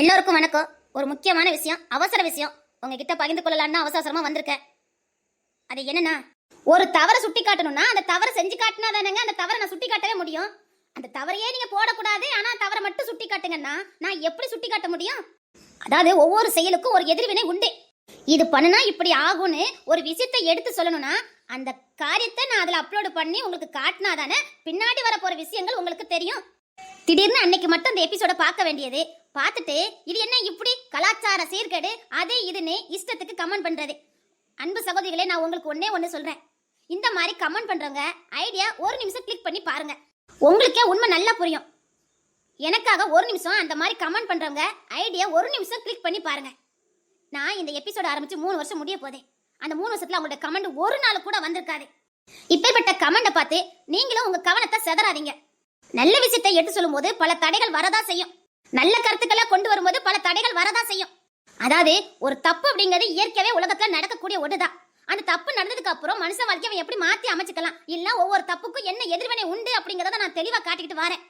எல்லோருக்கும் வணக்கம். ஒரு முக்கியமான விஷயம் அவசர விஷயம். உங்ககிட்ட பகிர்ந்து கொள்ளலாம்னு அவசரமா வந்திருக்கேன். அது என்னன்னா ஒரு தவறை சுட்டி காட்டணும்னா அந்த தவறை செஞ்சு காட்டினா தானேங்க அந்த தவறை நான் சுட்டி காட்டவே முடியும். அந்த தவறையே நீங்க போடக்கூடாது ஆனா தவறை மட்டும் சுட்டி காட்டுங்கன்னா நான் எப்படி சுட்டி காட்ட முடியும்? அதாவது ஒவ்வொரு செயலுக்கும் ஒரு எதிர்வினை உண்டு. இது பண்ணுனா இப்படி ஆகும்னு ஒரு விஷயத்தை எடுத்து சொல்லணும்னா அந்த காரியத்தை நான் அதில் அப்லோடு பண்ணி உங்களுக்கு காட்டினா தானே பின்னாடி வர விஷயங்கள் உங்களுக்கு தெரியும். திடீர்னு அன்னைக்கு மட்டும் அந்த எபிசோட பார்க்க வேண்டியது. பார்த்துட்டு இது என்ன இப்படி கலாச்சார சீர்கேடு? அதே இதுன்னு இஷ்டத்துக்கு கமெண்ட் பண்ணுறது அன்பு சகோதரிகளே நான் உங்களுக்கு ஒன்றே ஒன்று சொல்கிறேன் இந்த மாதிரி கமெண்ட் பண்ணுறவங்க ஐடியா ஒரு நிமிஷம் கிளிக் பண்ணி பாருங்கள் உங்களுக்கே உண்மை நல்லா புரியும். எனக்காக ஒரு நிமிஷம் அந்த மாதிரி கமெண்ட் பண்ணுறவங்க ஐடியா ஒரு நிமிஷம் கிளிக் பண்ணி பாருங்கள் நான் இந்த எபிசோட் ஆரம்பித்து மூணு வருஷம் முடிய போதே. அந்த மூணு வருஷத்தில் அவங்களோட கமெண்ட் ஒரு நாள் கூட வந்திருக்காது. இப்பேற்பட்ட கமெண்டை பார்த்து நீங்களும் உங்கள் கவனத்தை செதறாதீங்க. நல்ல விஷயத்தை எடுத்து சொல்லும்போது பல தடைகள் வரதா செய்யும். நல்ல கருத்துக்களை கொண்டு வரும்போது பல தடைகள் வரதா செய்யும். அதாவது ஒரு தப்பு அப்படிங்கிறது இயற்கையாவே உலகத்துல நடக்கக்கூடிய ஒன்றுதான் அந்த தப்பு நடந்ததுக்கு அப்புறம் மனுஷ வாழ்க்கையை அவன் எப்படி மாத்தி அமைச்சுக்கலாம்? இல்ல ஒவ்வொரு தப்புக்கும் என்ன எதிர்வினை உண்டு அப்படிங்கறத நான் தெளிவா காட்டிக்கிட்டு வரேன்.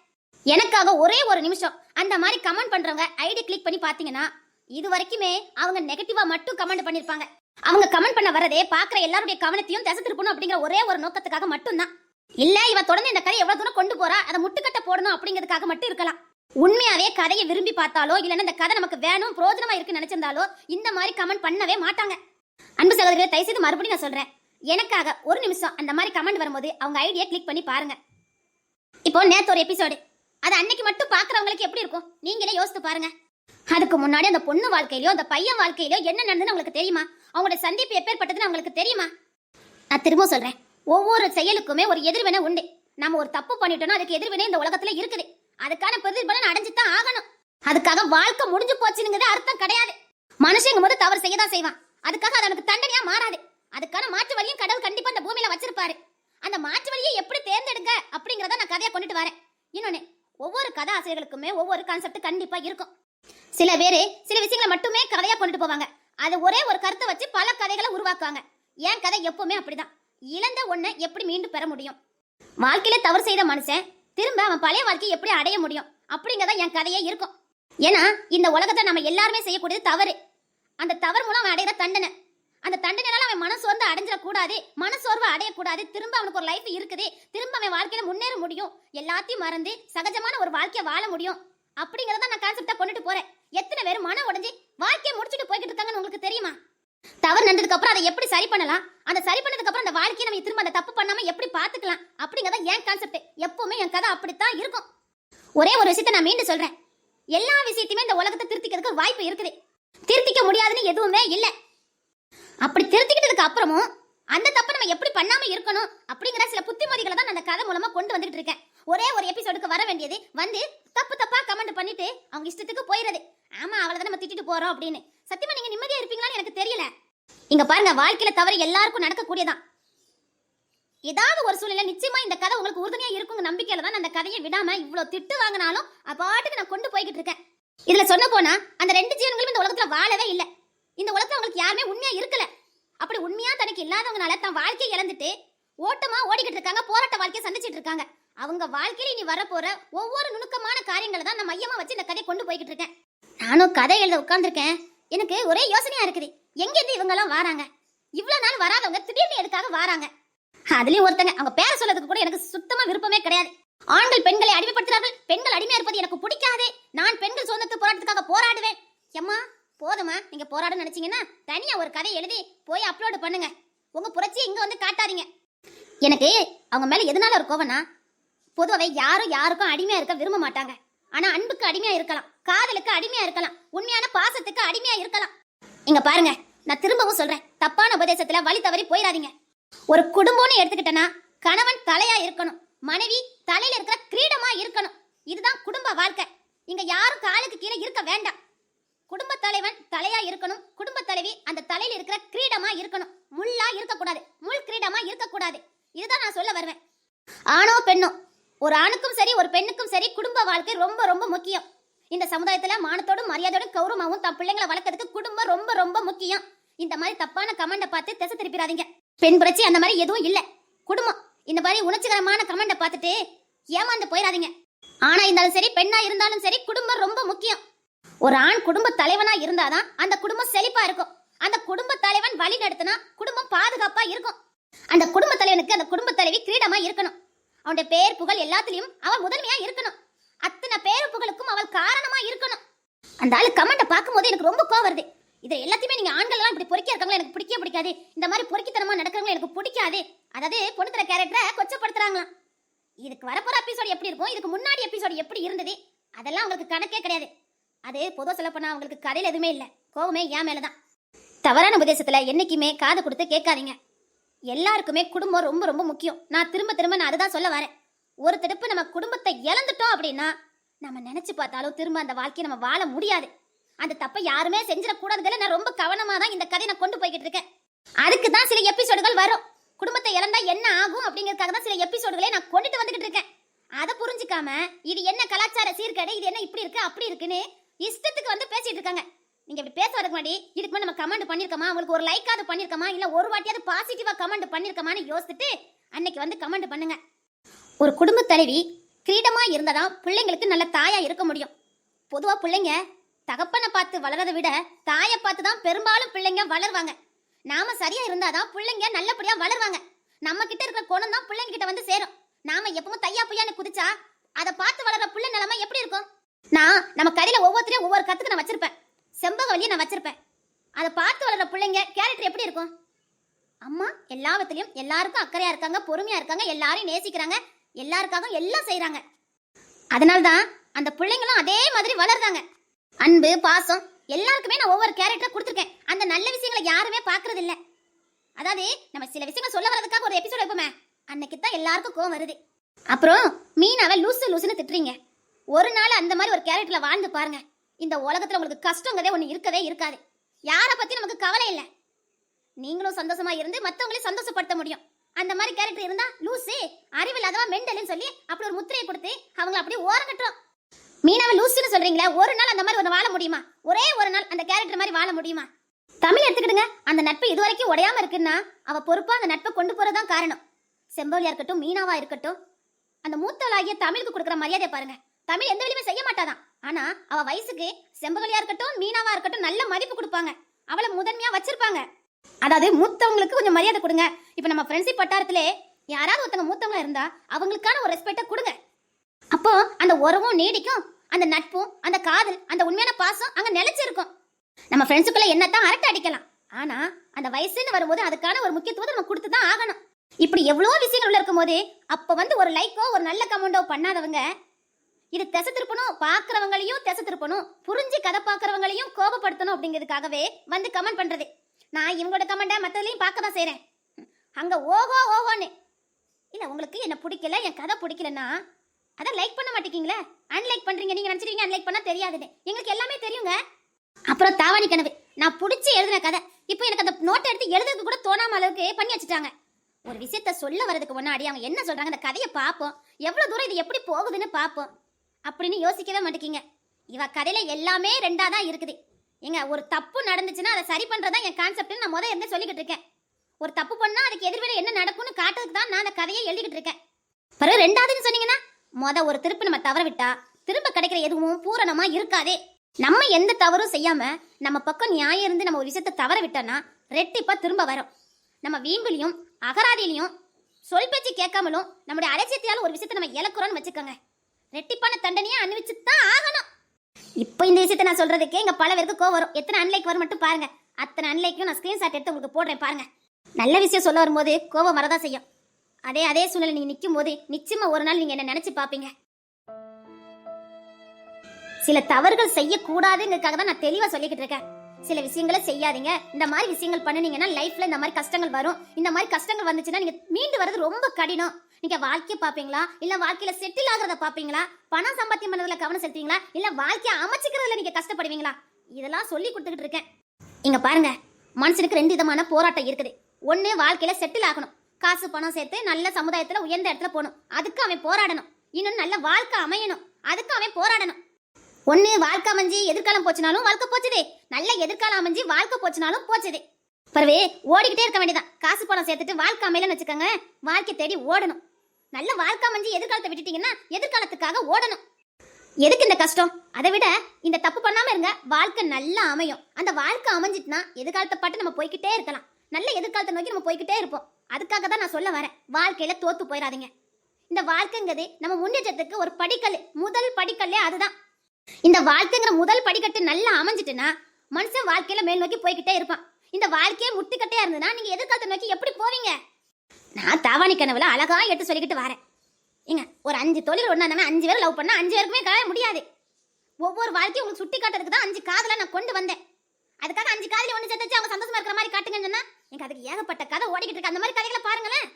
எனக்காக ஒரே ஒரு நிமிஷம் அந்த மாதிரி கமெண்ட் பண்றவங்க ஐடி கிளிக் பண்ணி பாத்தீங்கன்னா இது வரைக்குமே அவங்க நெகட்டிவா மட்டும் கமெண்ட் பண்ணிருப்பாங்க. அவங்க கமெண்ட் பண்ண வரதே பாக்குற எல்லாருடைய கவனத்தையும் திசை திருப்பணும் அப்படிங்கிற ஒரே ஒரு நோக்கத்துக்காக மட்டும்தான். இல்ல இவ தொடர்ந்து இந்த கதை எவ்வளவு தூரம் கொண்டு போறா? அதை முட்டுக்கட்ட போடணும் அப்படிங்கிறதுக்காக மட்டும் இருக்கலாம். உண்மையாவே கதையை விரும்பி பார்த்தாலோ இல்லைன்னா இந்த கதை நமக்கு வேணும் பிரோஜனமா இருக்குன்னு நினைச்சிருந்தாலோ இந்த மாதிரி கமெண்ட் பண்ணவே மாட்டாங்க. அன்பு சகோதரர்களை தயவு செய்து மறுபடியும் நான் சொல்றேன். எனக்காக ஒரு நிமிஷம் அந்த மாதிரி கமெண்ட் வரும்போது அவங்க ஐடியா கிளிக் பண்ணி பாருங்க. இப்போ நேத்து ஒரு எபிசோடு அது அன்னைக்கு மட்டும் பாக்குறவங்களுக்கு எப்படி இருக்கும்? நீங்களே யோசித்து பாருங்க. அதுக்கு முன்னாடி அந்த பொண்ணு வாழ்க்கையிலயோ அந்த பையன் வாழ்க்கையிலயோ என்ன நடந்ததுன்னு உங்களுக்கு தெரியுமா? அவங்களோட சந்திப்பு எப்பேற்பட்டதுன்னு அவங்களுக்கு தெரியுமா? நான் திரும்ப சொல்றேன். ஒவ்வொரு செயலுக்குமே ஒரு எதிர்வினை உண்டு. நம்ம ஒரு தப்பு பண்ணிட்டோம்னா அதுக்கு எதிர்வினை இந்த உலகத்துல இருக்குது. அதுக்கான பிரதிபலன் அடைஞ்சுதான் ஆகணும். அதுக்காக வாழ்க்கை முடிஞ்சு போச்சுங்கிறது அர்த்தம் கிடையாது. மனுஷங்க போது தவறு செய்யதான் செய்வான். அதுக்காக அது அவனுக்கு தண்டனையா மாறாது. அதுக்கான மாற்று வழியும் கடவுள் கண்டிப்பா இந்த பூமியில வச்சிருப்பாரு. அந்த மாற்று வழியை எப்படி தேர்ந்தெடுங்க அப்படிங்கறத நான் கதையை கொண்டுட்டு வரேன். இன்னொன்னு ஒவ்வொரு கதாசிரியர்களுக்குமே ஒவ்வொரு கான்செப்ட் கண்டிப்பா இருக்கும். சில பேர் சில விஷயங்களை மட்டுமே கதையா கொண்டுட்டு போவாங்க. அது ஒரே ஒரு கருத்தை வச்சு பல கதைகளை உருவாக்குவாங்க. என் கதை எப்பவுமே அப்படிதான். இழந்த ஒன்றை எப்படி மீண்டும் பெற முடியும்? வாழ்க்கையில தவறு செய்த மனுஷன் திரும்ப அவன் பழைய வாழ்க்கையை எப்படி அடைய முடியும்? அப்படிங்கறத என் கதையே இருக்கும். ஏன்னா இந்த உலகத்தை நம்ம எல்லாருமே செய்யக்கூடியது தவறு. அந்த தவறு மூலம் அவன் அடையிற தண்டனை. அந்த தண்டனையால அவன் மனசோர்ந்து அடைஞ்சிடக்கூடாது மனசோர்வை அடையக்கூடாது. திரும்ப அவனுக்கு ஒரு லைஃப் இருக்குது. திரும்ப அவன் வாழ்க்கையில முன்னேற முடியும். எல்லாத்தையும் மறந்து சகஜமான ஒரு வாழ்க்கையை வாழ முடியும். அப்படிங்கறத நான் கான்செப்டா கொண்டுட்டு போறேன். எத்தனை பேர் மன உடஞ்சி வாழ்க்கையை முடிச்சுட்டு போய்கிட்டு இருக்காங்கன்னு உங்களுக்கு தெரியுமா? தவறு நடந்ததுக்கு அப்புறம் அதை எப்படி சரி பண்ணலாம்? அந்த சரி பண்ணதுக்கு அப்புறம் அந்த வாழ்க்கையை நம்ம திரும்ப அந்த தப்பு பண்ணாம எப்படி பாத்துக்கலாம் அப்படிங்கறத என் கான்செப்ட் எப்பவுமே என் கதை அப்படித்தான் இருக்கும். ஒரே ஒரு விஷயத்தை நான் மீண்டும் சொல்றேன். எல்லா விஷயத்தையுமே இந்த உலகத்தை திருத்திக்கிறதுக்கு வாய்ப்பு இருக்குது. திருத்திக்க முடியாதுன்னு எதுவுமே இல்ல. அப்படி திருத்திக்கிட்டதுக்கு அப்புறமும் அந்த தப்பை நம்ம எப்படி பண்ணாம இருக்கணும் அப்படிங்கிற சில புத்திமதிகளை தான் நான் அந்த கதை மூலமா கொண்டு வந்துட்டு இருக்கேன். ஒரே ஒரு எபிசோடுக்கு வர வேண்டியது வந்து தப்பு தப்பா கமெண்ட் பண்ணிட்டு அவங்க இஷ்டத்துக்கு போயிடுது ஆமா அவளை தான் நம்ம திட்டிட்டு போறோம் அப்படின்னு. சத்தியமா நீங்க நிம்மதியா இருப்பீங்களான்னு எனக்கு தெரியல. இங்க பாருங்க வாழ்க்கையில தவறு எல்லாருக்கும் நடக்கக்கூடியதான். ஏதாவது ஒரு சூழ்நிலை நிச்சயமா இந்த கதை உங்களுக்கு உறுதுணையா இருக்குங்க நம்பிக்கையில தான் நான் அந்த கதையை விடாம இவ்வளவு திட்டு வாங்கினாலும் அப்பாட்டுக்கு நான் கொண்டு போய்கிட்டு இருக்கேன். இதுல சொன்ன போனா அந்த ரெண்டு ஜீவன்களும் இந்த உலகத்துல வாழவே இல்லை. இந்த உலகத்துல அவங்களுக்கு யாருமே உண்மையா இருக்கல. அப்படி உண்மையா தனக்கு இல்லாதவங்கனால தன் வாழ்க்கையை இழந்துட்டு ஓட்டமா ஓடிக்கிட்டு இருக்காங்க போராட்ட வாழ்க்கையை சந்திச்சிட்டு இருக்காங்க. அவங்க வாழ்க்கையில நீ வரப்போற ஒவ்வொரு நுணுக்கமான காரியங்களை தான் நான் மையமா வச்சு இந்த கதையை கொண்டு போய்கிட்டு இருக்கேன். நானும் கதை எழுத உட்கார்ந்துருக்கேன். எனக்கு ஒரே யோசனையா இருக்குது. எங்க இருந்து இவங்க எல்லாம் வராங்க? இவ்வளவு நாள் வராதவங்க திடீர்னு எதுக்காக வராங்க? அதுலயும் ஒருத்தங்க அவங்க பேர சொல்றதுக்கு கூட எனக்கு சுத்தமா விருப்பமே கிடையாது. ஆண்கள் பெண்களை அடிமைப்படுத்துறார்கள். பெண்கள் அடிமையா இருப்பது எனக்கு பிடிக்காது. நான் பெண்கள் சுதந்திர போராட்டத்துக்காக போராடுவேன். எம்மா போதுமா நீங்க போராட நினைச்சீங்கன்னா தனியா ஒரு கதை எழுதி போய் அப்லோடு பண்ணுங்க. உங்க புரட்சியை இங்க வந்து காட்டாதீங்க. எனக்கு அவங்க மேல எதனால ஒரு கோவம்னா பொதுவாகவே யாரும் யாருக்கும் அடிமையா இருக்க விரும்ப மாட்டாங்க. ஆனா அன்புக்கு அடிமையா இருக்கலாம் காதலுக்கு அடிமையா இருக்கலாம் உண்மையான பாசத்துக்கு அடிமையா இருக்கலாம். இங்க பாருங்க நான் திரும்பவும் சொல்றேன் தப்பான உபதேசத்துல வழி தவறி போயிடாதீங்க. ஒரு குடும்பம்னு எடுத்துக்கிட்டனா கணவன் தலையா இருக்கணும் மனைவி தலையில இருக்கிற கிரீடமா இருக்கணும். இதுதான் குடும்ப வாழ்க்கை. இங்க யாரும் காலுக்கு கீழே இருக்க வேண்டாம். குடும்ப தலைவன் தலையா இருக்கணும் குடும்ப தலைவி அந்த தலையில இருக்கிற கிரீடமா இருக்கணும். முள்ளா இருக்கக்கூடாது முள் கிரீடமா இருக்கக்கூடாது. இதுதான் நான் சொல்ல வருவேன். ஆணோ பெண்ணோ ஒரு ஆணுக்கும் சரி ஒரு பெண்ணுக்கும் சரி குடும்ப வாழ்க்கை ரொம்ப ரொம்ப முக்கியம். இந்த சமுதாயத்துல மானத்தோடும் மரியாதையோடும் கௌரவமாவும் தன் பிள்ளைங்களை வளர்க்கறதுக்கு குடும்பம் ரொம்ப ரொம்ப முக்கியம். இந்த மாதிரி தப்பான கமெண்ட பார்த்து திசை திருப்பிடாதீங்க. பெண் புரட்சி அந்த மாதிரி எதுவும் இல்ல. குடும்பம். இந்த மாதிரி உணர்ச்சிகரமான கமெண்ட பார்த்துட்டு ஏமாந்து போயிடாதீங்க. ஆனா இருந்தாலும் சரி பெண்ணா இருந்தாலும் சரி குடும்பம் ரொம்ப முக்கியம். ஒரு ஆண் குடும்ப தலைவனா இருந்தாதான் அந்த குடும்பம் செழிப்பா இருக்கும். அந்த குடும்ப தலைவன் வழி நடத்தினா குடும்பம் பாதுகாப்பா இருக்கும். அந்த குடும்ப தலைவனுக்கு அந்த குடும்ப தலைவி கிரீடமா இருக்கணும். அவனுடைய பேர் புகழ் எல்லாத்துலயும் அவள் முதன்மையா இருக்கணும். அத்தனை பேரு புகழுக்கும் அவள் காரணமா இருக்கணும். அந்த ஆளு கமெண்ட்டை பார்க்கும்போது எனக்கு ரொம்ப கோவம் வருது. இதை எல்லாத்தையுமே நீங்க ஆண்கள் எல்லாம் இப்படி பொறுக்கி இருக்காங்களா எனக்கு பிடிக்கவே பிடிக்காது. இந்த மாதிரி பொறுக்கித்தனமா நடக்கிறவங்க எனக்கு பிடிக்காது. அதாவது பொண்ணுத்தர கேரக்டரை கொச்சப்படுத்துறாங்களாம். இதுக்கு வரப்போற எபிசோடு எப்படி இருக்கும்? இதுக்கு முன்னாடி எபிசோடு எப்படி இருந்தது? அதெல்லாம் அவங்களுக்கு கணக்கே கிடையாது. அது பொதுவாக சொல்ல போனா அவங்களுக்கு கதையில் எதுவுமே இல்லை. கோவமே என் மேலதான். தவறான உபதேசத்துல என்னைக்குமே காது கொடுத்து கேட்காதீங்க. எல்லாருக்குமே குடும்பம் ரொம்ப ரொம்ப முக்கியம். நான் திரும்ப திரும்ப நான் அதுதான் சொல்ல வரேன். ஒரு தடுப்பு நம்ம குடும்பத்தை இழந்துட்டோம் அப்படின்னா நம்ம நினைச்சு பார்த்தாலும் திரும்ப அந்த வாழ்க்கையை நம்ம வாழ முடியாது. அந்த தப்பை யாருமே செஞ்சிடக்கூடாதுல நான் ரொம்ப கவனமாக தான் இந்த கதையை நான் கொண்டு போய்கிட்டு இருக்கேன். அதுக்கு தான் சில எபிசோடுகள் வரும். குடும்பத்தை இழந்தா என்ன ஆகும் அப்படிங்கிறதுக்காக தான் சில எபிசோடுகளை நான் கொண்டுட்டு வந்துகிட்டு இருக்கேன். அதை புரிஞ்சுக்காம இது என்ன கலாச்சார சீர்கேடு இது என்ன இப்படி இருக்கு அப்படி இருக்குன்னு இஷ்டத்துக்கு வந்து பேசிட்டு இருக்காங்க. நீங்க இப்படி பேச வரதுக்கு முன்னாடி இதுக்கு முன்னாடி நம்ம கமெண்ட் பண்ணிருக்கோமா? உங்களுக்கு ஒரு லைக்காவது பண்ணிருக்கோமா? இல்ல ஒரு வாட்டியாவது பாசிட்டிவா கமெண்ட் பண்ணிருக்கோமான்னு யோசிச்சுட்டு அன்னைக்கு வந்து கமெண்ட் பண்ணுங்க. ஒரு குடும்ப தலைவி கிரீடமா இருந்தாதான் பிள்ளைங்களுக்கு நல்ல தாயா இருக்க முடியும். பொதுவா பிள்ளைங்க தகப்பனை பார்த்து வளரதை விட தாயை பார்த்து தான் பெரும்பாலும் பிள்ளைங்க வளருவாங்க. நாம சரியா இருந்தாதான் பிள்ளைங்க நல்லபடியா வளருவாங்க. நம்ம கிட்ட இருக்கிற குணம் தான் பிள்ளைங்க கிட்ட வந்து சேரும். நாம எப்பவும் தையா பொய்யான்னு குதிச்சா அதை பார்த்து வளர்ற பிள்ளை நிலைமை எப்படி இருக்கும்? நான் நம்ம கடையில ஒவ்வொருத்தரையும் ஒவ்வொரு கத்துக்கு நான் வச்சிருப்பேன். செம்பகவல்லியை நான் வச்சிருப்பேன். அதை பார்த்து வளர்ற பிள்ளைங்க கேரக்டர் எப்படி இருக்கும்? அம்மா எல்லாவத்திலையும் எல்லாருக்கும் அக்கறையா இருக்காங்க பொறுமையா இருக்காங்க எல்லாரையும் நேசிக்கிறாங்க எல்லாருக்காக எல்லாம் செய்யறாங்க அதனால தான் அந்த பிள்ளைங்களும் அதே மாதிரி வளர்றாங்க. அன்பு பாசம் எல்லாருக்குமே நான் ஒவ்வொரு கேரக்டர் கொடுத்துருக்கேன். அந்த நல்ல விஷயங்களை யாருமே பார்க்கறது இல்ல அதாவது நம்ம சில விஷயங்கள் சொல்ல வரதுக்காக ஒரு எபிசோட் வைப்போமே அன்னைக்கு தான் எல்லாருக்கும் கோவம் வருது. அப்புறம் மீனாவை லூசு லூசுன்னு திட்டுறீங்க. ஒரு நாள் அந்த மாதிரி ஒரு கேரக்டர்ல வாழ்ந்து பாருங்க. இந்த உலகத்துல உங்களுக்கு கஷ்டங்கிறதே ஒண்ணு இருக்கவே இருக்காது. யாரை பத்தி நமக்கு கவலை இல்லை. நீங்களும் சந்தோஷமா இருந்து மத்தவங்களையும் சந்தோஷப்படுத்த முடியும். அந்த மாதிரி கேரக்டர் இருந்தா லூசி அறிவில்லாதவா மெண்டல்னு சொல்லி அப்படி ஒரு முத்திரையை கொடுத்து அவங்க அப்படியே ஓரங்கட்டுறோம். மீனவ லூசின்னு சொல்றீங்களா ஒரு நாள் அந்த மாதிரி ஒரு வாழ முடியுமா? ஒரே ஒரு நாள் அந்த கேரக்டர் மாதிரி வாழ முடியுமா? தமிழ் எடுத்துக்கிடுங்க அந்த நட்பு இதுவரைக்கும் உடையாம இருக்குன்னா அவ பொறுப்பா அந்த நட்பை கொண்டு போறதான் காரணம். செம்பவலியா இருக்கட்டும் மீனாவா இருக்கட்டும் அந்த மூத்தவளாகிய தமிழுக்கு கொடுக்குற மரியாதை பாருங்க. தமிழ் எந்த வேலையுமே செய்ய மாட்டாதான். ஆனா அவ வயசுக்கு செம்பகலியா இருக்கட்டும் மீனாவா இருக்கட்டும் நல்ல மதிப்பு கொடுப்பாங்க. அவளை முதன்மையா வச்சிருப்பாங்க. அதாவது மூத்தவங்களுக்கு கொஞ்சம் மரியாதை கொடுங்க. இப்ப நம்ம ஃப்ரெண்ட்ஷிப் வட்டாரத்திலே யாராவது ஒருத்தவங்க மூத்தவங்களா இருந்தா அவங்களுக்கான ஒரு ரெஸ்பெக்டை கொடுங்க. அப்போ அந்த உறவும் நீடிக்கும். அந்த நட்பும் அந்த காதல் அந்த உண்மையான பாசம் அங்க நிலைச்சிருக்கும். நம்ம ஃப்ரெண்ட்ஸுக்குள்ள என்னத்தான் அரட்டை அடிக்கலாம். ஆனா அந்த வயசுன்னு வரும்போது அதுக்கான ஒரு முக்கியத்துவத்தை நம்ம கொடுத்து தான் ஆகணும். இப்படி எவ்வளோ விஷயங்கள் உள்ள இருக்கும்போது அப்போ வந்து ஒரு லைக்கோ ஒரு நல்ல கமெண்டோ பண்ணாதவங்க இது திசை திருப்பணும் பார்க்குறவங்களையும் திசை திருப்பணும் புரிஞ்சு கதை பார்க்குறவங்களையும் கோபப்படுத்தணும் அப்படிங்கிறதுக்காகவே வந்து கமெண்ட் பண்ணுறது நான் இவங்களோட கமெண்ட்டை மற்றதுலையும் பார்க்க தான் செய்கிறேன் அங்கே ஓஹோ ஓஹோன்னு. இல்லை உங்களுக்கு என்ன பிடிக்கல என் கதை பிடிக்கலன்னா அதை லைக் பண்ண மாட்டேங்கிங்களே அன்லைக் பண்ணுறீங்க நீங்கள் நினச்சிருக்கீங்க அன்லைக் பண்ணால் தெரியாதுன்னு. எங்களுக்கு எல்லாமே தெரியுங்க. அப்புறம் தாவணி கனவு. நான் பிடிச்சி எழுதின கதை. இப்போ எனக்கு அந்த நோட்டை எடுத்து எழுதுறதுக்கு கூட தோணாம அளவுக்கு பண்ணி வச்சுட்டாங்க. ஒரு விஷயத்த சொல்ல வரதுக்கு முன்னாடி அவங்க என்ன சொல்றாங்க அந்த கதையை பார்ப்போம். எவ்வளோ தூரம் இது எப்படி போகுதுன்னு பார்ப்போம். அப்படின்னு யோசிக்கவே மாட்டேங்கிங்க இவ கதையில எல்லாமே ரெண்டா தான் இருக்குது. ஏங்க ஒரு தப்பு நடந்துச்சுன்னா அதை சரி பண்றதா என் கான்செப்ட்னு நான் முதல்ல இருந்து சொல்லிக்கிட்டு இருக்கேன். ஒரு தப்பு பண்ணா அதுக்கு எதிர்வினை என்ன நடக்கும்னு காட்டுறதுக்கு தான் நான் அந்த கதையை எழுதிக்கிட்டு இருக்கேன். பிறகு ரெண்டாவதுன்னு சொன்னீங்கன்னா முத ஒரு திருப்பு நம்ம தவற விட்டா திரும்ப கிடைக்கிற எதுவும் பூரணமா இருக்காதே. நம்ம எந்த தவறும் செய்யாம நம்ம பக்கம் நியாயம் இருந்து நம்ம ஒரு விஷயத்தை தவற விட்டோம்னா ரெட்டிப்பா திரும்ப வரும். நம்ம வீம்புலையும் அகராதிலையும் சொல் பேச்சு கேட்காமலும் நம்முடைய அலட்சியத்தையால ஒரு விஷயத்தை நம்ம இழக்கிறோம்னு வச்சுக்கோங்க. ரெட்டிப்பான தண்டனையை அனுபவிச்சு தான் ஆகணும். இப்போ இந்த விஷயத்தை நான் சொல்றதுக்கே இங்க பல பேருக்கு கோவம் வரும். எத்தனை அன்லைக் வரும் மட்டும் பாருங்க. அத்தனை அன்லைக்கும் நான் ஸ்கிரீன்ஷாட் எடுத்து உங்களுக்கு போடுறேன் பாருங்க. நல்ல விஷயம் சொல்ல வரும்போது கோவம் வரதான் செய்யும். அதே அதே சூழ்நிலை நீங்க நிற்கும் போது நிச்சயமா ஒரு நாள் நீங்க என்ன நினைச்சு பாப்பீங்க சில தவறுகள் செய்யக்கூடாதுங்கிறதுக்காக தான் நான் தெளிவா சொல்லிக்கிட்டு இருக்கேன். சில விஷயங்களை செய்யாதீங்க. இந்த மாதிரி விஷயங்கள் பண்ணுனீங்கன்னா லைஃப்ல இந்த மாதிரி கஷ்டங்கள் வரும். இந்த மாதிரி கஷ்டங்கள் வந்துச்சுன்னா நீங்க மீண்டு வர்றது ரொம்ப கடினம். நீங்க வாழ்க்கைய பாப்பீங்களா? இல்ல வாழ்க்கையில செட்டில் ஆகுறத பாப்பீங்களா? பணம் சம்பாத்தியம் பண்றதுல கவனம் செலுத்துவீங்களா? இல்ல வாழ்க்கையை அமைச்சுக்கிறதுல நீங்க கஷ்டப்படுவீங்களா? இதெல்லாம் சொல்லி கொடுத்துக்கிட்டு இருக்கேன். இங்க பாருங்க மனுஷனுக்கு ரெண்டு விதமான போராட்டம் இருக்குது. ஒன்று வாழ்க்கையில செட்டில் ஆகணும். காசு பணம் சேர்த்து நல்ல சமுதாயத்துல உயர்ந்த இடத்துல போகணும். அதுக்கு அவன் போராடணும். இன்னும் நல்ல வாழ்க்கை அமையணும். அதுக்கு அவன் போராடணும். ஒன்று வாழ்க்கை அமைஞ்சு எதிர்காலம் போச்சுனாலும் வாழ்க்கை போச்சுதே. நல்ல எதிர்காலம் அமைஞ்சு வாழ்க்கை போச்சுனாலும் போச்சுதே. பரவே ஓடிக்கிட்டே இருக்க வேண்டியதான் காசு பணம் சேர்த்துட்டு வாழ்க்கை அமையலன்னு வச்சுக்கோங்க. வாழ்க்கை தேடி ஓடணும். நல்ல வாழ்க்கை அமைஞ்சு எதிர்காலத்தை விட்டுட்டீங்கன்னா எதிர்காலத்துக்காக ஓடணும். எதுக்கு இந்த கஷ்டம்? அதை விட இந்த தப்பு பண்ணாம இருங்க. வாழ்க்கை நல்லா அமையும். அந்த வாழ்க்கை அமைஞ்சிட்டுனா எதிர்காலத்தை பாட்டு நம்ம போய்க்கிட்டே இருக்கலாம். நல்ல எதிர்காலத்தை நோக்கி நம்ம போய்க்கிட்டே இருப்போம். அதுக்காக தான் நான் சொல்ல வரேன். வாழ்க்கையில தோத்து போயிடாதீங்க. இந்த வாழ்க்கைங்கிறது நம்ம முன்னேற்றத்துக்கு ஒரு படிக்கல். முதல் படிக்கல்லே அதுதான். இந்த வாழ்க்கைங்கிற முதல் படிக்கட்டு நல்லா அமைஞ்சிட்டுனா மனுஷன் வாழ்க்கையில மேல் நோக்கி போய்கிட்டே இருப்பான். இந்த வாழ்க்கையே முட்டுக்கட்டையா இருந்ததுன்னா நீங்க எதிர்காலத்தை நோக்கி எப்படி போவீங்க? நான் தாவாணி கனவுல அழகா எடுத்து சொல்லிக்கிட்டு வரேன். ஏங்க ஒரு அஞ்சு தொழில் ஒண்ணா அஞ்சு பேர் லவ் பண்ணா அஞ்சு பேருக்குமே கல்யாணம் முடியாது. ஒவ்வொரு வாழ்க்கையும் உங்களுக்கு சுட்டி காட்டுறதுக்கு தான் அஞ்சு காதல நான் கொண்டு வந்தேன். அதுக்காக அஞ்சு காதலி ஒன்று சேர்த்து அவங்க சந்தோஷமா இருக்கிற மாதிரி காட்டுங்கன்னு சொன்னா எனக்கு அதுக்கு ஏகப்பட்ட கதை ஓடிக்கிட்டு இருக்கு. அந்த மாதிரி கதைகளை பாருங்களேன்.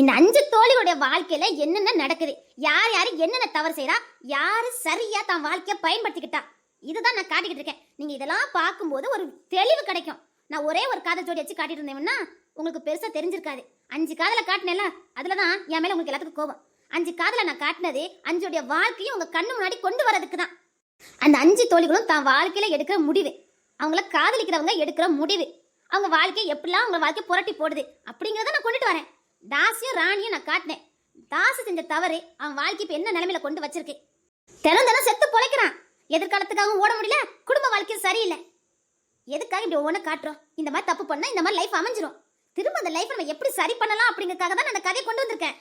இந்த அஞ்சு தோழிகளுடைய வாழ்க்கையில என்னென்ன நடக்குது? யார் யாரு என்னென்ன தவறு செய்யறா யாரு சரியா தான் வாழ்க்கைய பயன்படுத்திக்கிட்டா? இதுதான் நான் காட்டிக்கிட்டு இருக்கேன். நீங்க இதெல்லாம் பார்க்கும்போது ஒரு தெளிவு கிடைக்கும். நான் ஒரே ஒரு காதல் ஜோடி வச்சு காட்டிட்டு இருந்தேன்னா உங்களுக்கு பெருசாக தெரிஞ்சிருக்காது. அஞ்சு காதலை காட்டினேல தான் என் மேலே உங்களுக்கு எல்லாத்துக்கும் கோபம். அஞ்சு காதலை நான் காட்டினது அஞ்சுடைய வாழ்க்கையும் உங்கள் கண்ணு முன்னாடி கொண்டு வரதுக்கு தான் அந்த அஞ்சு தோழிகளும் தான் வாழ்க்கையில் எடுக்கிற முடிவு. அவங்கள காதலிக்கிறவங்க எடுக்கிற முடிவு. அவங்க வாழ்க்கையை எப்படிலாம் அவங்க வாழ்க்கை புரட்டி போடுது அப்படிங்கிறத நான் கொண்டுட்டு வரேன். தாசியும் ராணியும் நான் காட்டினேன். தாசு செஞ்ச தவறு அவன் வாழ்க்கை இப்போ என்ன நிலைமையில கொண்டு வச்சிருக்கு? தினம் தினம் செத்து பொழைக்கிறான். எதிர்காலத்துக்காகவும் ஓட முடியல குடும்ப வாழ்க்கையும் சரியில்லை. எதுக்காக இப்படி ஒவ்வொன்று காட்டுறோம்? இந்த மாதிரி தப்பு பண்ணால் இந்த மாதிரி லைஃப் அமைஞ்சிரும். திரும்ப அந்த லைஃப் நம்ம எப்படி சரி பண்ணலாம் அப்படிங்கிறதுக்காக தான் நான் அந்த கதையை கொண்டு வந்திருக்கேன்.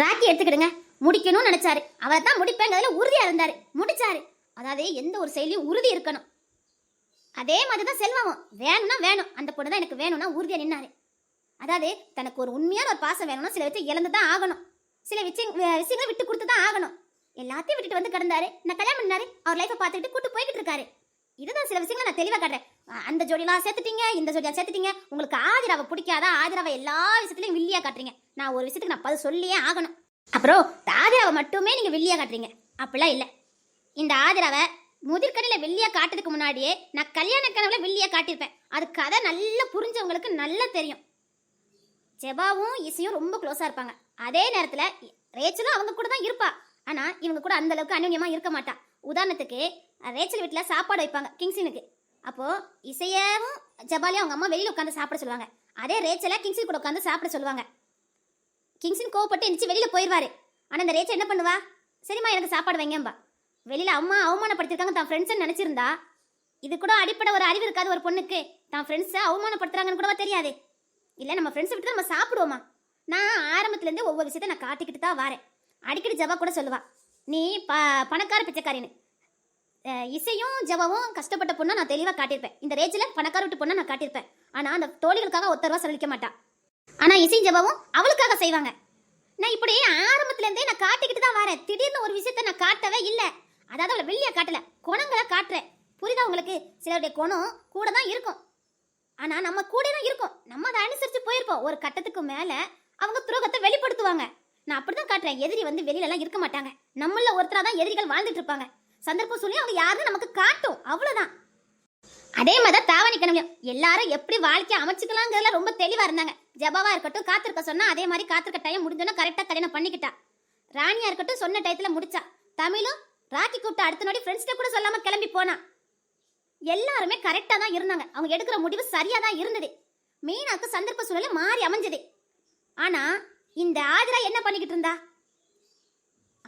ராக்கி எடுத்துக்கிடுங்க. முடிக்கணும்னு நினைச்சாரு. அவர் தான் முடிப்பேங்கிறதுல உறுதியாக இருந்தார். முடிச்சாரு. அதாவது எந்த ஒரு செயலையும் உறுதி இருக்கணும். அதே மாதிரி தான் செல்வமும் வேணும்னா வேணும். அந்த பொண்ணு தான் எனக்கு வேணும்னா உறுதியாக நின்னாரு. அதாவது தனக்கு ஒரு உண்மையான ஒரு பாசம் வேணும்னா சில விஷயம் இழந்து தான் ஆகணும். சில விஷயம் விஷயங்களை விட்டு கொடுத்து தான் ஆகணும். எல்லாத்தையும் விட்டுட்டு வந்து கிடந்தாரு. நான் கல்யாணம் பண்ணாரு. அவர் லைஃப்பை பார்த்துக்கிட்டு கூட்டு போய்கிட்டு இருக்காரு. இதுதான் சில விஷயங்களை நான் தெளிவாக காட்டுறேன். அந்த ஜோடியெல்லாம் சேர்த்துட்டீங்க இந்த ஜோடியாக சேர்த்துட்டீங்க. உங்களுக்கு ஆதிராவை பிடிக்காதா? ஆதிராவை எல்லா விஷயத்துலையும் வில்லியாக காட்டுறீங்க. நான் ஒரு விஷயத்துக்கு நான் பதில் சொல்லியே ஆகணும். அப்புறம் ஆதிராவை மட்டுமே நீங்கள் வில்லியாக காட்டுறீங்க. அப்படிலாம் இல்லை. இந்த ஆதிராவை முதிர்கடையில் வெள்ளியா காட்டுறதுக்கு முன்னாடியே நான் கல்யாண கனவுல வெள்ளியா காட்டியிருப்பேன். அது கதை நல்லா புரிஞ்சவங்களுக்கு நல்லா தெரியும். ஜெபாவும் இசையும் ரொம்ப க்ளோஸாக இருப்பாங்க. அதே நேரத்தில் ரேச்சலும் அவங்க கூட தான் இருப்பா. ஆனால் இவங்க கூட அந்தளவுக்கு அளவுக்கு இருக்க மாட்டா. உதாரணத்துக்கு ரேச்சல் வீட்டில் சாப்பாடு வைப்பாங்க கிங்ஸினுக்கு. அப்போது இசையவும் ஜபாலியும் அவங்க அம்மா வெளியில் உட்காந்து சாப்பிட சொல்லுவாங்க. அதே ரேச்சலை கிங்ஸின் கூட உட்காந்து சாப்பிட சொல்லுவாங்க. கிங்ஸின் கோவப்பட்டு எந்திரிச்சு வெளியில் போயிடுவார் ஆனால் இந்த ரேச்சல் என்ன பண்ணுவா? சரிம்மா எனக்கு சாப்பாடு வைங்கம்பா. வெளியில் அம்மா அவமானப்படுத்திருக்காங்க தான் ஃப்ரெண்ட்ஸ் நினச்சிருந்தா. இது கூட அடிப்படை ஒரு அறிவு இருக்காது ஒரு பொண்ணுக்கு. தான் ஃப்ரெண்ட்ஸை அவமானப்படுத்துறாங்கன்னு கூடவா தெரியாது. இல்லை நம்ம ஃப்ரெண்ட்ஸ் விட்டு நம்ம சாப்பிடுவோமா? நான் ஆரம்பத்துலேருந்து ஒவ்வொரு விஷயத்த நான் காட்டிக்கிட்டு தான் வரேன். அடிக்கடி ஜபா கூட சொல்லுவா. நீ ப பணக்கார பிச்சைக்காரின்னு. இசையும் ஜவாவும் கஷ்டப்பட்ட பொண்ணா நான் தெளிவாக காட்டியிருப்பேன். இந்த ரேஞ்சில் பணக்கார விட்டு பொண்ணா நான் காட்டியிருப்பேன். ஆனால் அந்த தோழிகளுக்காக ஒத்த ரூபா செலவழிக்க ஆனால் இசையும் ஜவாவும் அவளுக்காக செய்வாங்க. நான் இப்படி ஆரம்பத்துலேருந்தே நான் காட்டிக்கிட்டு தான் வரேன். திடீர்னு ஒரு விஷயத்த நான் காட்டவே இல்லை. அதாவது அவளை வெளியே காட்டல. குணங்களை காட்டுறேன். புரியுதா உங்களுக்கு? சிலருடைய குணம் கூட தான் இருக்கும். ஆனால் நம்ம கூட தான் இருக்கும். நம்ம அதை அனுசரித்து போயிருப்போம். ஒரு கட்டத்துக்கு மேலே அவங்க துரோகத்தை வெளிப்படுத்துவாங்க. நான் அப்படி தான் காட்டுறேன். எதிரி வந்து வெளியிலலாம் இருக்க மாட்டாங்க. நம்மள ஒருத்தராக தான் எதிரிகள் வாழ்ந்துட்டு இருப்பாங்க. சந்தர்ப்பம் சொல்லி அவங்க யாருன்னு நமக்கு காட்டும். அவ்வளோதான் அதே மாதிரி தாவணி கனவுலையும் எல்லாரும் எப்படி வாழ்க்கையை அமைச்சுக்கலாங்கிறதுல ரொம்ப தெளிவாக இருந்தாங்க. ஜபாவாக இருக்கட்டும் காத்திருக்க சொன்னால் அதே மாதிரி காத்திருக்க டைம் முடிஞ்சோன்னா கரெக்டாக கல்யாணம் பண்ணிக்கிட்டா. ராணியாக இருக்கட்டும் சொன்ன டயத்தில் முடிச்சா. தமிழும் ராக்கி கூப்பிட்டு அடுத்த நொடி ஃப்ரெண்ட்ஸ்கிட்ட கூட சொல்லாமல் கிளம்பி போனா. எல்லாருமே கரெக்டாக தான் இருந்தாங்க. அவங்க எடுக்கிற முடிவு சரியாக தான் இருந்தது. மீனாக்கு சந்தர்ப்ப சூழலை மாறி அமைஞ்சது. ஆனால் இந்த ஆதிரா என்ன பண்ணிக்கிட்டு இருந்தா?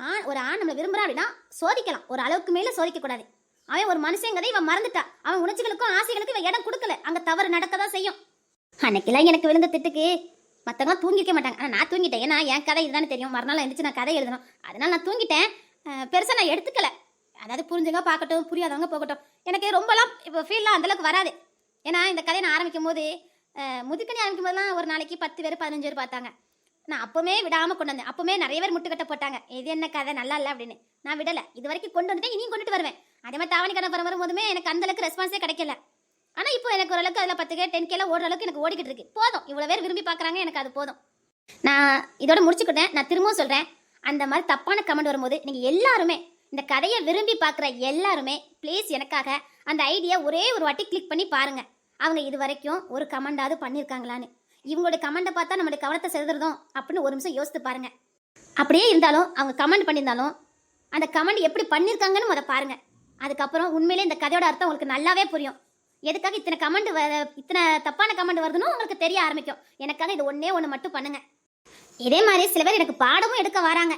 ஆண் ஒரு ஆண் நம்மளை விரும்புகிறான் அப்படின்னா சோதிக்கலாம். ஒரு அளவுக்கு மேலே சோதிக்க கூடாது. அவன் ஒரு மனுஷங்கிறத இவன் மறந்துட்டா. அவன் உணர்ச்சிகளுக்கும் ஆசைகளுக்கும் இவன் இடம் கொடுக்கல. அங்கே தவறு நடக்க தான் செய்யும். அன்னைக்கெல்லாம் எனக்கு விழுந்த திட்டுக்கு மற்றவங்க தூங்கிக்க மாட்டாங்க. ஆனால் நான் தூங்கிட்டேன். ஏன்னா என் கதை இதுதானே தெரியும். மறுநாள் எழுந்துச்சு நான் கதை எழுதணும். அதனால் நான் தூங்கிட்டேன். பெருசாக நான் எடுத்துக்கல. அதாவது புரிஞ்சுங்க பார்க்கட்டும் புரியாதவங்க போகட்டும். எனக்கு ரொம்பலாம் இப்போ ஃபீல்லாம் அந்தளவுக்கு வராது. ஏன்னா இந்த கதையை நான் ஆரம்பிக்கும் போது முதுக்கணி ஆரம்பிக்கும் போதெல்லாம் ஒரு நாளைக்கு பத்து பேர் பதினஞ்சு பேர் பார்த்தாங்க. நான் அப்பவுமே விடாமல் கொண்டு வந்தேன். அப்பவுமே நிறைய பேர் முட்டுக்கட்ட போட்டாங்க. இது என்ன கதை? நல்லா இல்லை அப்படின்னு. நான் விடலை. இது வரைக்கும் கொண்டு வந்துட்டேன். இனியும் கொண்டுட்டு வருவேன். அதே மாதிரி தாவணி கடை வரும் வரும்போதுமே எனக்கு அந்த அளவுக்கு ரெஸ்பான்ஸே கிடைக்கல. ஆனால் இப்போ எனக்கு ஓரளவுக்கு அதில் பத்து கே டென் கேல ஓடுற அளவுக்கு எனக்கு ஓடிக்கிட்டு இருக்கு. போதும். இவ்வளோ பேர் விரும்பி பார்க்குறாங்க. எனக்கு அது போதும். நான் இதோட முடிச்சுக்கிட்டேன். நான் திரும்பவும் சொல்கிறேன் அந்த மாதிரி தப்பான கமெண்ட் வரும்போது நீங்கள் எல்லாருமே இந்த கதையை விரும்பி பார்க்குற எல்லாருமே ப்ளீஸ் எனக்காக அந்த ஐடியா ஒரே ஒரு வாட்டி கிளிக் பண்ணி பாருங்க. அவங்க இது வரைக்கும் ஒரு கமெண்டாவது பண்ணியிருக்காங்களான்னு இவங்களுடைய கமெண்ட்டை பார்த்தா நம்மளுடைய கவனத்தை செலுத்துறதும் அப்படின்னு ஒரு நிமிஷம் யோசித்து பாருங்க. அப்படியே இருந்தாலும் அவங்க கமெண்ட் பண்ணியிருந்தாலும் அந்த கமெண்ட் எப்படி பண்ணியிருக்காங்கன்னு முத பாருங்க. அதுக்கப்புறம் உண்மையிலே இந்த கதையோட அர்த்தம் உங்களுக்கு நல்லாவே புரியும். எதுக்காக இத்தனை கமெண்ட் வர இத்தனை தப்பான கமெண்ட் வருதுன்னு உங்களுக்கு தெரிய ஆரம்பிக்கும். எனக்காக இது ஒன்றே ஒன்று மட்டும் பண்ணுங்க. இதே மாதிரி சில பேர் எனக்கு பாடமும் எடுக்க வராங்க.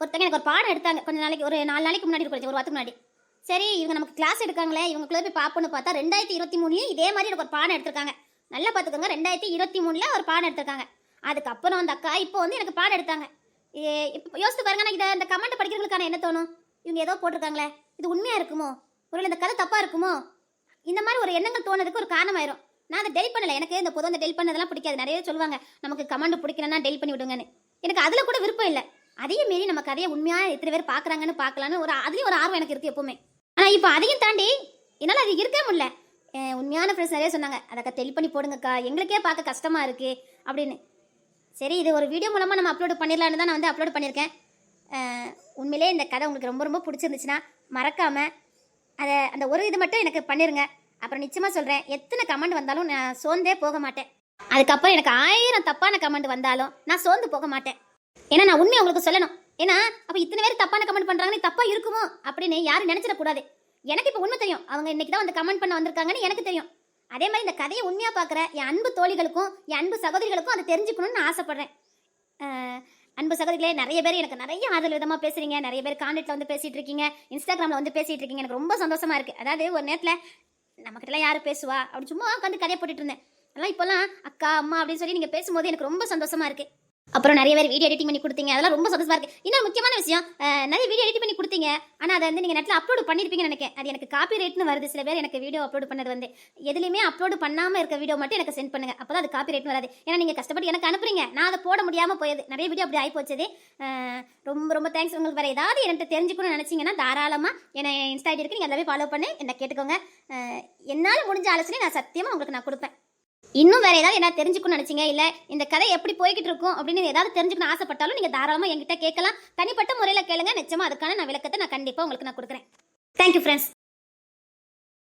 ஒருத்தங்க எனக்கு ஒரு பாடம் எடுத்தாங்க. கொஞ்சம் நாளைக்கு ஒரு நாலு நாளைக்கு முன்னாடி ஒரு வாரத்துக்கு முன்னாடி. சரி இவங்க நமக்கு கிளாஸ் எடுக்காங்களே இவங்களுக்குள்ள போய் பார்ப்போன்னு பார்த்தா ரெண்டாயிரத்தி இருபத்தி மூணுலேயும் இதே மாதிரி எனக்கு ஒரு பாடம் எடுத்திருக்காங்க. நல்லா பார்த்துக்கோங்க ரெண்டாயிரத்தி இருபத்தி மூணில் ஒரு பாடம் எடுத்திருக்காங்க. அதுக்கப்புறம் அந்த அக்கா இப்போ வந்து எனக்கு பாடம் எடுத்தாங்க. இப்போ யோசித்து பாருங்க. நான் இதை இந்த கமெண்ட் படிக்கிறவங்களுக்கான என்ன தோணும்? இவங்க ஏதோ போட்டிருக்காங்களே. இது உண்மையாக இருக்குமோ? ஒருவேளை இந்த கதை தப்பாக இருக்குமோ? இந்த மாதிரி ஒரு எண்ணங்கள் தோணுறதுக்கு ஒரு காரணமாயிரும். நான் அதை டெல் பண்ணல. எனக்கு இந்த பொதுவாக அந்த டெல் பண்ணதெல்லாம் பிடிக்காது. நிறைய சொல்லுவாங்க நமக்கு கமெண்ட் பிடிக்கலன்னா டெல் பண்ணி விடுங்கன்னு. எனக்கு அதில் கூட விருப்பம் இல்லை. அதையும் மீறி நம்ம கதையை உண்மையாக எத்தனை பேர் பார்க்குறாங்கன்னு பார்க்கலான்னு ஒரு அதுலேயும் ஒரு ஆர்வம் எனக்கு இருக்குது எப்பவுமே. ஆனால் இப்போ அதையும் தாண்டி என்னால் அது இருக்கவே முடியல. உண்மையான ஃப்ரெண்ட்ஸ் நிறைய சொன்னாங்க. அதை தெளி பண்ணி போடுங்கக்கா. எங்களுக்கே பார்க்க கஷ்டமாக இருக்குது அப்படின்னு. சரி இது ஒரு வீடியோ மூலமாக நம்ம அப்லோடு பண்ணிடலான்னு தான் நான் வந்து அப்லோட் பண்ணியிருக்கேன் உண்மையிலே இந்த கதை உங்களுக்கு ரொம்ப ரொம்ப பிடிச்சிருந்துச்சுன்னா மறக்காமல் அதை அந்த ஒரு இது மட்டும் எனக்கு பண்ணிடுங்க அப்புறம் நிச்சயமாக சொல்கிறேன் எத்தனை கமெண்ட் வந்தாலும் நான் சோர்ந்தே போக மாட்டேன். அதுக்கப்புறம் எனக்கு ஆயிரம் தப்பான கமெண்ட் வந்தாலும் நான் சோர்ந்து போக மாட்டேன். ஏன்னா நான் உண்மையை உங்களுக்கு சொல்லணும். ஏன்னா அப்போ இத்தனை பேர் தப்பான கமெண்ட் பண்ணுறாங்கன்னு தப்பாக இருக்குமோ அப்படின்னு யாரும் நினச்சிடக்கூடாது. எனக்கு இப்போ உண்மை தெரியும். அவங்க இன்னைக்கு தான் வந்து கமெண்ட் பண்ண வந்திருக்காங்கன்னு எனக்கு தெரியும். அதே மாதிரி இந்த கதையை உண்மையாக பார்க்குற என் அன்பு தோழிகளுக்கும் என் அன்பு சகோதரிகளுக்கும் அதை தெரிஞ்சுக்கணும்னு ஆசைப்பட்றேன். அன்பு சகோதரிகளே நிறைய பேர் எனக்கு நிறைய ஆதரவு விதமாக பேசுகிறீங்க நிறைய பேர் கான்டெக்ட்ல வந்து பேசிகிட்டு இருக்கீங்க. இன்ஸ்டாகிராமில் வந்து பேசிகிட்டு இருக்கீங்க. எனக்கு ரொம்ப சந்தோஷமாக இருக்குது அதாவது ஒரு நேரத்தில் நம்மக்கிட்டலாம் யார் பேசுவா? அப்படி சும்மா உட்காந்து கதையை போட்டுட்டு இருந்தேன். அதெல்லாம் இப்போலாம் அக்கா அம்மா அப்படின்னு சொல்லி நீங்கள் பேசும்போது எனக்கு ரொம்ப சந்தோஷமாக இருக்குது அப்புறம் நிறைய பேர் வீடியோ எடிட்டிங் பண்ணி கொடுத்தீங்க. அதெல்லாம் ரொம்ப சந்தோஷமா இருக்கு. இன்னொரு முக்கியமான விஷயம் நிறைய வீடியோ எடிட் பண்ணி கொடுத்தீங்க. ஆனால் அதை வந்து நீங்கள் நெட்டில் அப்லோட் பண்ணியிருப்பீங்கன்னு நினைக்கிறேன். அது எனக்கு காப்பி ரேட்னு வருது. சில பேர் எனக்கு வீடியோ அப்லோட் பண்ணது வந்து எதுலையுமே அப்லோட் பண்ணாமல் இருக்க வீடியோ மட்டும் எனக்கு சென்ட் பண்ணுங்க. அப்போ அது காப்பி ரேட்னு வராது. ஏன்னா நீங்கள் கஷ்டப்பட்டு எனக்கு அனுப்புறீங்க. நான் அதை போட முடியாமல் போயது. நிறைய வீடியோ அப்படி ஆகி போச்சது ரொம்ப ரொம்ப தேங்க்ஸ் உங்களுக்கு. வேறு ஏதாவது என்கிட்ட தெரிஞ்சுக்கணும்னு நினச்சிங்கன்னா தாராளமாக என்னை இன்ஸ்டா ஐடி இருக்கு நீங்கள் எல்லாமே ஃபாலோ பண்ணி என்ன கேட்டுக்கோங்க. என்னால் முடிஞ்ச ஆலோசனை நான் சத்தியமாக உங்களுக்கு நான் கொடுப்பேன். இன்னும் வேற ஏதாவது என்ன தெரிஞ்சுக்கணும்னு நினைச்சீங்க? இல்ல இந்த கதை எப்படி போய்கிட்டு இருக்கும் அப்படின்னு ஏதாவது தெரிஞ்சுக்கணும் ஆசைப்பட்டாலும் நீங்க தாராளமா என்கிட்ட கேட்கலாம். தனிப்பட்ட முறையில் கேளுங்க. நிச்சயமா அதுக்கான நான் விளக்கத்தை நான் கண்டிப்பா உங்களுக்கு நான் கொடுக்குறேன். Thank you friends